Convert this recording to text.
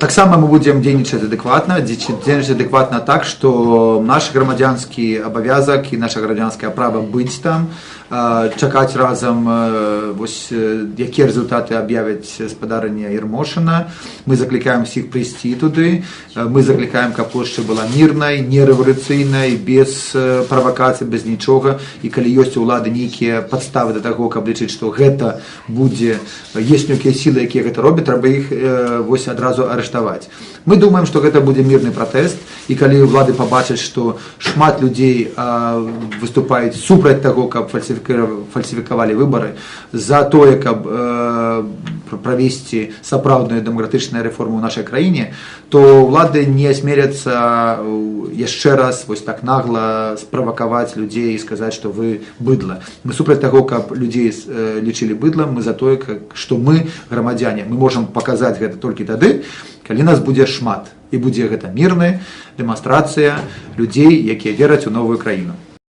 таксама мы будзем дзейнічаць адэкватна дзейнічаць адэкватна так што наш грамадзянскі абавязак і наша грамадзянская права быць там э, чакаць разам э, вось э, якія рэзультаты аб'явяць спадарня ермошына мы заклікаем всіх прыйсці туды Э, мы заклікаем каб плошча была мірнай нерэвалюцыйнай без э, правакацый без нічога і калі ёсць у ўлады нейкія падставы да таго каб лічыць што гэта будзе есть нейкія сілы якія гэта робяць трэба іх э, вось адразу арыштаваць мы думаем што гэта будзе мірны пратэст і калі ўлады пабачаць што шмат людзей э, выступаюць супраць таго каб фальсіфікавалі выбары за тое каб э, правесці сапраўдную дэмакратычную рэформу ў нашай краіне то ўлады не асмеляцца яшчэ раз вось так нагла справакаваць людзей і сказаць што вы быдла мы супраць таго каб людзей лічылі быдлам мы за тое што мы грамадзяне мы можам паказаць гэта толькі тады калі нас будзе шмат і будзе гэта мірная дэманстрацыя людзей якія вераць у новую краіну